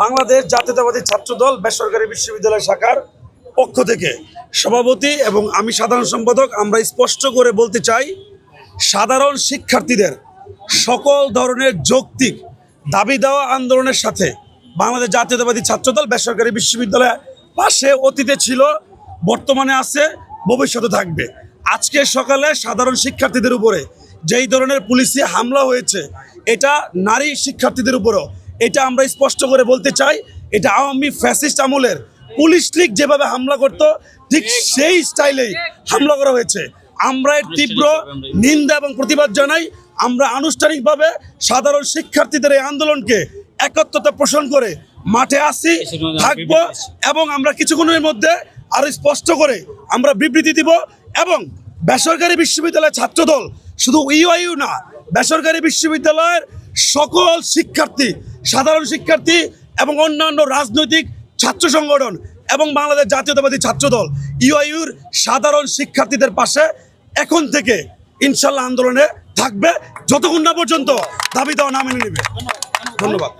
বাংলাদেশ জাতীয়তাবাদী ছাত্রদল বেসরকারি বিশ্ববিদ্যালয় শাখার পক্ষ থেকে সভাপতি এবং আমি সাধারণ সম্পাদক, আমরা স্পষ্ট করে বলতে চাই, সাধারণ শিক্ষার্থীদের সকল ধরনের যৌক্তিক দাবি দেওয়া আন্দোলনের সাথে বাংলাদেশ জাতীয়তাবাদী ছাত্রদল বেসরকারি বিশ্ববিদ্যালয় পাশে অতীতে ছিল, বর্তমানে আছে, ভবিষ্যতে থাকবে। আজকে সকালে সাধারণ শিক্ষার্থীদের উপরে যেই ধরনের পুলিশি হামলা হয়েছে, এটা নারী শিক্ষার্থীদের উপরও এটা আমরা স্পষ্ট করে বলতে চাই এটা আওয়ামী ফ্যাসিস্ট আমলের পুলিশ লীগ যেভাবে হামলা করত ঠিক সেই স্টাইলেই হামলা করা হয়েছে। আমরা এর তীব্র নিন্দা এবং প্রতিবাদ জানাই। আমরা আনুষ্ঠানিকভাবে সাধারণ শিক্ষার্থীদের এই আন্দোলনকে একত্রতা পোষণ করে মাঠে আসি থাকব এবং আমরা কিছুক্ষণের মধ্যে আরও স্পষ্ট করে আমরা বিবৃতি দিব এবং বেসরকারি বিশ্ববিদ্যালয়ের ছাত্রদল শুধু ইউআইউ না বেসরকারি বিশ্ববিদ্যালয়ের সকল শিক্ষার্থী সাধারণ শিক্ষার্থী এবং অন্যান্য রাজনৈতিক ছাত্র সংগঠন এবং বাংলাদেশ জাতীয়তাবাদী ছাত্রদল ইউআইউর সাধারণ শিক্ষার্থীদের পাশে এখন থেকে ইনশাল্লাহ আন্দোলনে থাকবে। যতক্ষণ না পর্যন্ত দাবি দেওয়া না মেনে নেবে। ধন্যবাদ।